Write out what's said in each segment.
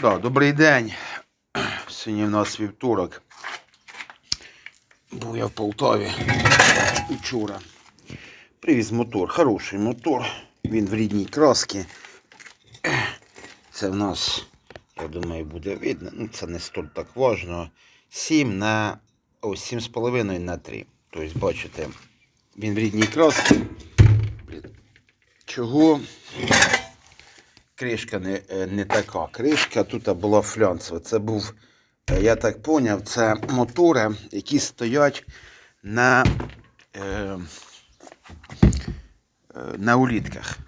Да, добрий день. Сьогодні в нас вівторок. Був я в Полтаві вчора. Привіз мотор. Хороший мотор. Він в рідній красці. Це в нас, я думаю, буде видно. Ну, це не столь так важно. 7 на. Ось 7,5 на 3. Тобто, бачите, він в рідній красці. Чого? Кришка не, е, не така. Кришка тут була флянцева. Це був, е, я так поняв, це мотори, які стоять на, е, е, на улітках.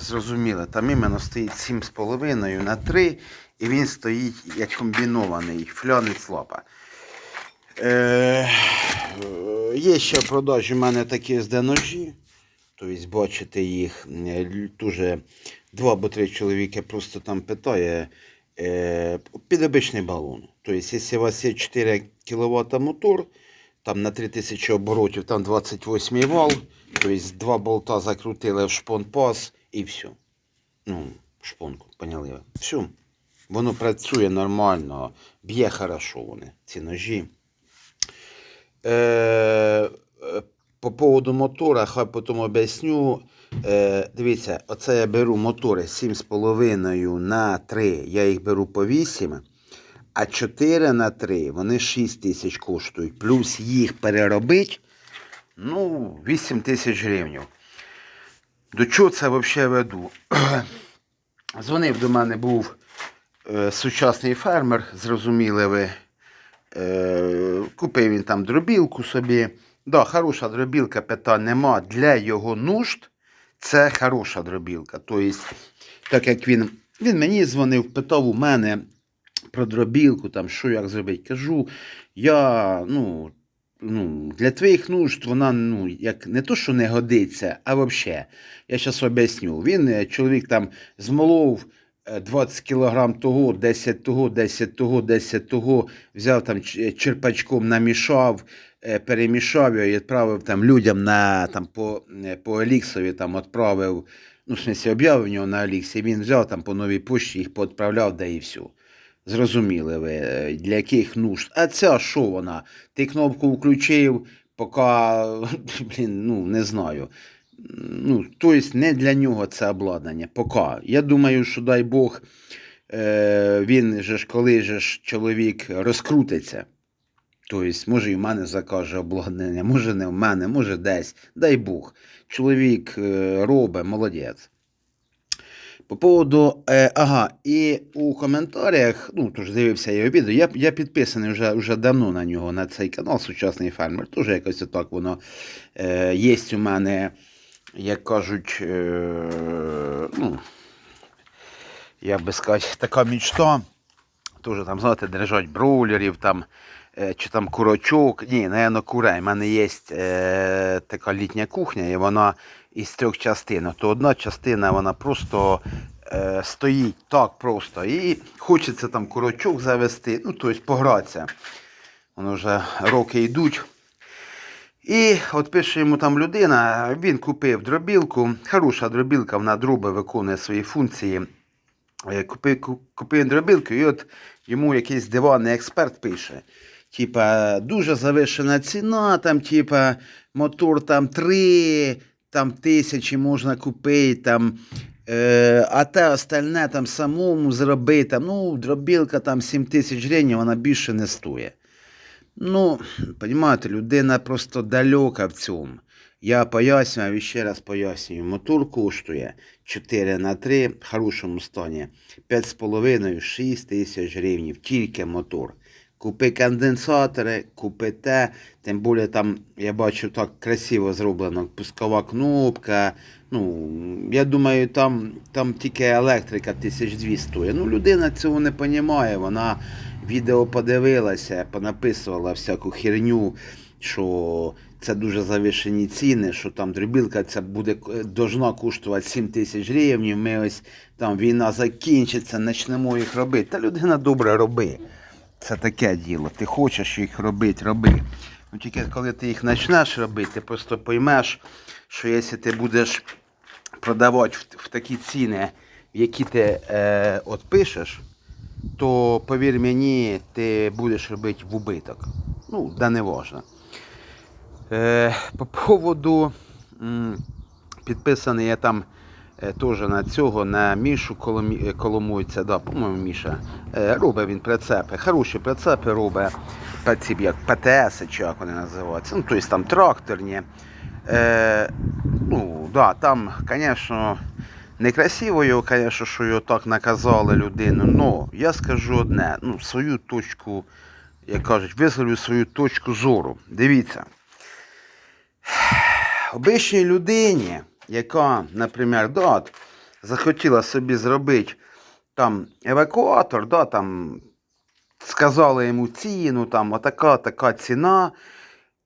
Зрозуміло, там іменно стоїть 7,5 на 3, і він стоїть як комбінований, флянець лапа. Е, є ще в продажі в мене такі SD ножі. Тобто, бачите їх е, дуже два або три чоловіки просто там питає е, під обичний балон. Тобто, якщо у вас є 4 кВт мотор, там на 3000 оборотів, там 28 вал, тобто два болта закрутили в шпон-пас і все. Ну, шпонку, поняли ви. Все. Воно працює нормально, б'є хорошо вони, ці ножі. Е, е, по поводу мотора, хай потім об'ясню. Е, дивіться, оце я беру мотори 7,5 на 3, я їх беру по 8, а 4 на 3 вони 6 тисяч коштують. Плюс їх переробити, ну, 8 тисяч гривень. До чого це взагалі веду? Дзвонив до мене був е, сучасний фермер, зрозуміли ви. Е, купив він там дробілку собі. Да, хороша дробілка, питань нема. Для його нужд це хороша дробілка. Тобто, так як він, він мені дзвонив, питав у мене про дробілку, там, що як зробити. Кажу, я, ну, ну, для твоїх нужд вона ну, як не то, що не годиться, а взагалі. Я зараз об'ясню. Він, е, чоловік там змолов е, 20 кг того, 10 того, 10 того, 10 того, взяв там черпачком, намішав, е, перемішав його і відправив там людям на, там, по, е, по Еліксові, там відправив, ну, в смысле, об'явив в нього на Еліксі, він взяв там по новій пошті, їх поотправляв, да і все. Зрозуміли ви, е, для яких нужд. А ця що вона? Ти кнопку включив, поки, блін, ну, не знаю. Ну, тобто не для нього це обладнання. Поки. Я думаю, що дай Бог, е, він же ж, коли же ж чоловік розкрутиться. Тобто, може, і в мене закаже обладнання, може не в мене, може десь. Дай Бог. Чоловік е, робить, молодець. По поводу, е, ага, і у коментарях, ну, тож дивився я відео, я, я підписаний вже, вже давно на нього, на цей канал Сучасний фермер. Теж якось отак воно е, є у мене, як кажуть, е, ну, як би сказати, така мечта. Теж там, знаєте, держать бройлерів, там, чи там курочок. Ні, напевно, курей. У мене є е, така літня кухня, і вона із трьох частин. То одна частина вона просто е, стоїть так просто. І хочеться там курочок завести, ну, тобто погратися. Воно вже роки йдуть. І от пише йому там людина, він купив дробілку. Хороша дробілка, вона дроби виконує свої функції. Е, Купив, купив дробілку, і от йому якийсь диванний експерт пише. Типа, дуже завишена ціна, там, типа, мотор там 3 там, тисячі можна купити, там, е, а те остальне там самому зробити. Там, ну, дробілка там 7 тисяч гривень, вона більше не стоїть. Ну, розумієте, людина просто далека в цьому. Я пояснюю, ще раз пояснюю. Мотор коштує 4 на 3 в хорошому стані 5,5-6 тисяч гривень, тільки мотор. Купи конденсатори, купи те, тим більше там, я бачу, так красиво зроблено, пускова кнопка. Ну, я думаю, там, там тільки електрика 1200 стоїть. Ну, людина цього не розуміє, вона відео подивилася, понаписувала всяку херню, що це дуже завишені ціни, що там дробілка ця буде е, должна коштувати 7 тисяч гривень. Ми ось там війна закінчиться, почнемо їх робити. Та людина добре роби. Це таке діло. Ти хочеш їх робити, роби. Ну тільки коли ти їх почнеш робити, ти просто поймеш, що якщо ти будеш продавати в, такі ціни, які ти е, от пишеш, то повір мені, ти будеш робити в убиток. Ну, да не важно. Е, по поводу підписаний я там теж на цього, на Мішу Коломі- е, да, по-моєму, Міша. Е, робить він прицепи. Хороші прицепи робить, ці як ПТС, чи як вони називаються. Ну, тобто там тракторні. Е, ну, да, там, звісно, некрасиво звісно, що його так наказали людину. Ну, я скажу одне, ну, свою точку, як кажуть, висловлю свою точку зору. Дивіться. Обичній людині, яка, наприклад, да, захотіла собі зробити там евакуатор, да, там, сказали йому ціну, там, отака така ціна.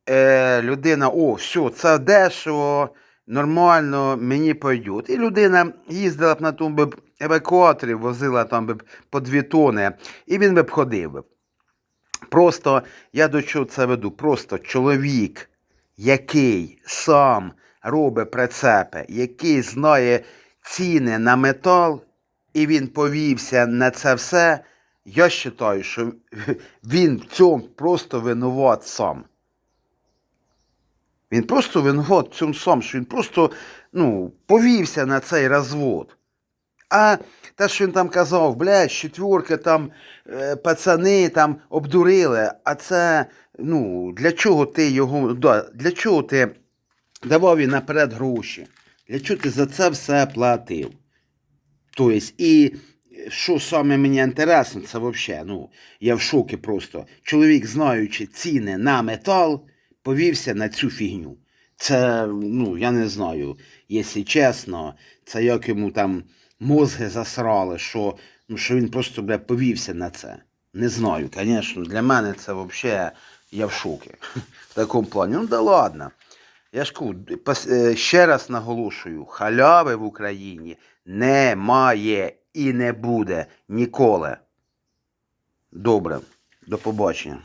Е, людина, о, все, це дешево, нормально, мені пойдуть. І людина їздила б на тому б евакуаторі, возила там б по дві тони, і він би б ходив. Просто я до чого це веду? Просто чоловік, який сам робить прицепи, який знає ціни на метал, і він повівся на це все, я вважаю, що він в цьому просто винуват сам. Він просто винуват в цьому сам, що він просто ну, повівся на цей розвод. А те, що він там казав, блядь, четвірки там е, пацани там обдурили, а це, ну, для чого ти його, да, для чого ти давав їй наперед гроші? Для чого ти за це все платив? Тобто, і що саме мені інтересно, це взагалі, ну, я в шокі просто. Чоловік, знаючи ціни на метал, повівся на цю фігню. Це, ну, я не знаю, якщо чесно, це як йому там мозги засрали, що, ну, що він просто бля, повівся на це. Не знаю, звісно, для мене це взагалі, я в шокі. В такому плані. Ну да ладно. Я ж е, ще раз наголошую, халяви в Україні немає і не буде ніколи. Добре, до побачення.